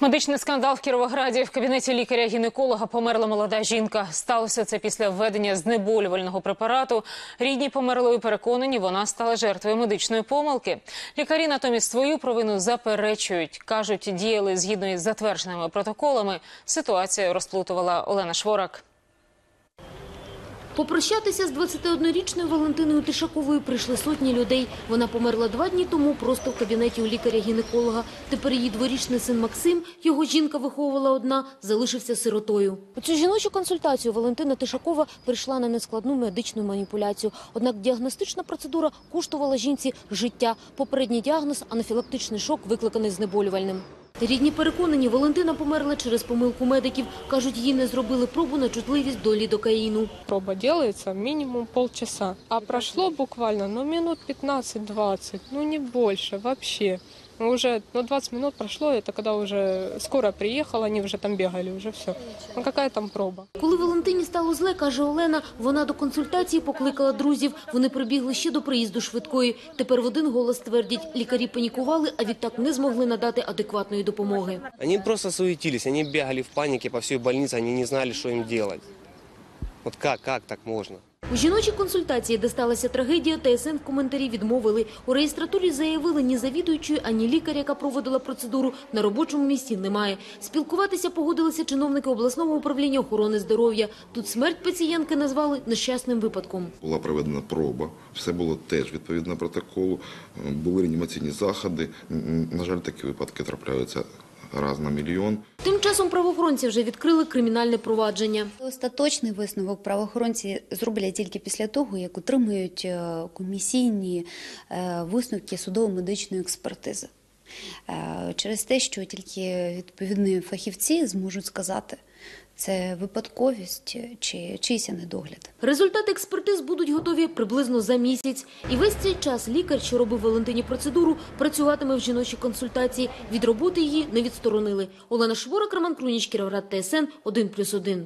Медичний скандал в Кіровограді в кабінеті лікаря-гінеколога померла молода жінка. Сталося це після введення знеболювального препарату. Рідні померлої переконані, вона стала жертвою медичної помилки. Лікарі натомість свою провину заперечують. кажуть, діяли згідно із затвердженими протоколами. Ситуацію розплутувала Олена Шворак. Попрощатися з 21-річною Валентиною Тишаковою прийшли сотні людей. Вона померла два дні тому просто в кабінеті у лікаря-гінеколога. Тепер її дворічний син Максим, його жінка виховувала одна, залишився сиротою. У цю жіночу консультацію Валентина Тишакова прийшла на нескладну медичну маніпуляцію. Однак діагностична процедура коштувала жінці життя. Попередній діагноз – анафілактичний шок, викликаний знеболювальним. Рідні переконані, Валентина померла через помилку медиків. Кажуть, їй не зробили пробу на чутливість до лідокаїну. Проба робиться мінімум полчаса. А пройшло буквально, ну, минут 15-20, ну, не більше вообще. Ну, Уже, ну, 20 минут прошло, это когда уже скоро приехала, они уже там бегали, уже все. Ну, какая там проба? Коли Валентині стало зле, каже Олена, вона до консультації покликала друзів. Вони прибігли ще до приїзду швидкої. Тепер в один голос твердять, лікарі панікували, а відтак не змогли надати адекватної допомоги. Они просто суетились, они бегали в панике по всей больнице, они не знали, что им делать. Вот как, как так можно? У жіночій консультації, де сталася трагедія, ТСН в коментарі відмовили. У реєстратурі заявили, ні завідуючої, ані лікаря, яка проводила процедуру, на робочому місці немає. Спілкуватися погодилися чиновники обласного управління охорони здоров'я. Тут смерть пацієнтки назвали нещасним випадком. Була проведена проба, все було теж відповідно протоколу, були реанімаційні заходи. На жаль, такі випадки трапляються раз на мільйон. Тим часом правоохоронці вже відкрили кримінальне провадження. Остаточний висновок правоохоронці зроблять тільки після того, як отримають е, комісійні е, висновки судово-медичної експертизи. Е, Через те, що тільки відповідні фахівці зможуть сказати, це випадковість чи чийся недогляд. Результати експертиз будуть готові приблизно за місяць. І весь цей час лікар, що робив Валентині процедуру, працюватиме в жіночій консультації. Від роботи її не відсторонили. Олена Шворак, Роман Круніч, Кіроврад, ТСН 1+,1.